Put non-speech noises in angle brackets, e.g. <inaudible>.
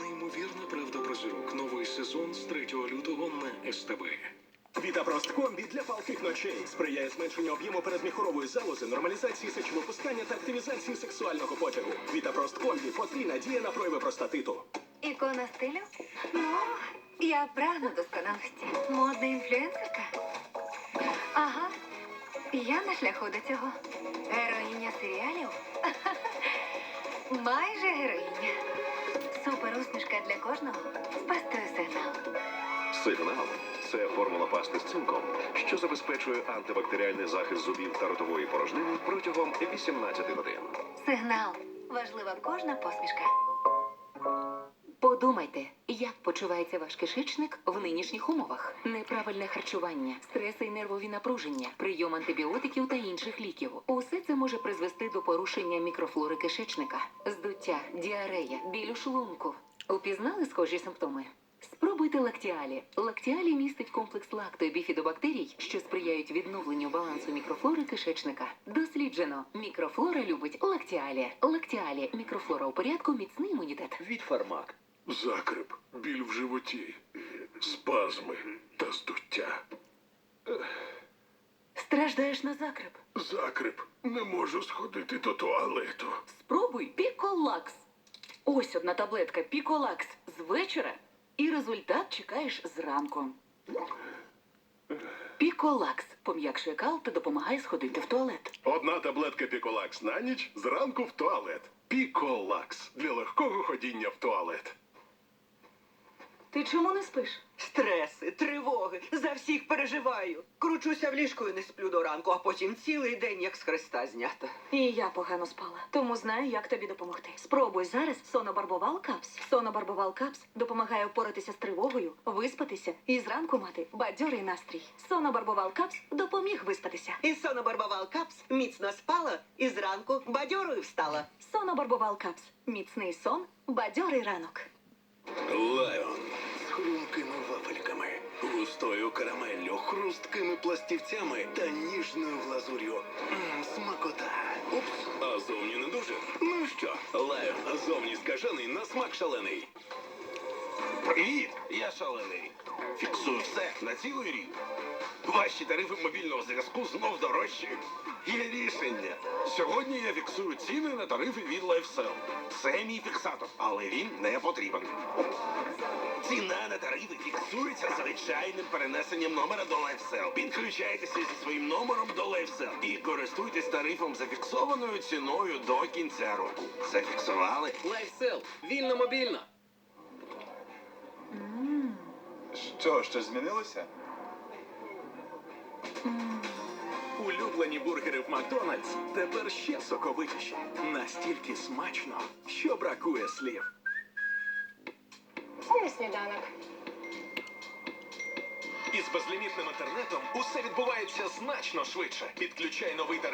Неймовірна правда про зірок. Новий сезон з 3 лютого на СТБ. Вітапрост комбі для палких ночей сприяє зменшенню об'єму передміхорової залози, нормалізації сечовипускання та активізації сексуального потягу. Вітапрост комбі потрійна діє на прояви простатиту. Ікона стилю? Ну, я прагну досконалості. Модна інфлюенсерка? Ага. Я на шляху до цього. Героїня серіалів? <laughs> Майже кожного з пастою сигнал. Сигнал це формула пасти з цинком, що забезпечує антибактеріальний захист зубів та ротової порожнини протягом 18 годин. Сигнал. Важлива кожна посмішка. Подумайте, як почувається ваш кишечник в нинішніх умовах: неправильне харчування, стреси і нервові напруження, прийом антибіотиків та інших ліків. Усе це може призвести до порушення мікрофлори кишечника, здуття, діарея, біль у шлунку. Упізнали схожі симптоми? Спробуйте лактіалі. Лактіалі містить комплекс лакто і біфідобактерій, що сприяють відновленню балансу мікрофлори кишечника. Досліджено, мікрофлора любить лактіалі. Лактіалі мікрофлора у порядку, міцний імунітет. Від фармак. Закрип, біль в животі, спазми та здуття. Страждаєш на закреп? Закрип, не можу сходити до туалету. Спробуй Піколакс. Ось одна таблетка Піколакс з вечора, і результат чекаєш зранку. Піколакс пом'якшує кал та допомагає сходити в туалет. Одна таблетка Піколакс на ніч, зранку в туалет. Піколакс для легкого ходіння в туалет. Ти чому не спиш? Стреси, тривоги, за всіх переживаю. Кручуся в ліжку і не сплю до ранку, а потім цілий день як з хреста знята. І я погано спала, тому знаю, як тобі допомогти. Спробуй зараз сонобарбовал капс. Сонобарбовал капс допомагає впоратися з тривогою, виспатися і зранку мати бадьорий настрій. Сонобарбовал капс допоміг виспатися. І сонобарбовал капс міцно спала і зранку бадьорою встала. Сонобарбовал капс. Міцний сон, бадьорий ранок. Лайон густою карамеллю, хрусткими пластівцями та ніжною глазур'ю. Смакота. Упс, а зовні не дуже. Ну що, Лайон, а зовні скажений на смак шалений. Привіт, я шалений. Фіксую все на цілий рік. Ваші тарифи мобільного зв'язку знов дорожчі. Є рішення. Сьогодні я фіксую ціни на тарифи від LifeSell. Це мій фіксатор, але він не потрібен. Ціна на тарифи фіксується звичайним перенесенням номера до LifeSell. Підключайтеся зі своїм номером до LifeSell і користуйтесь тарифом зафіксованою ціною до кінця року. Зафіксували? Лайфсел, вільно мобільно. Що, щось змінилося? Улюблені бургери в Макдональдс тепер ще соковитіші. Настільки смачно, що бракує слів. Це сніданок. Із безлімітним інтернетом усе відбувається значно швидше. Підключай новий тариф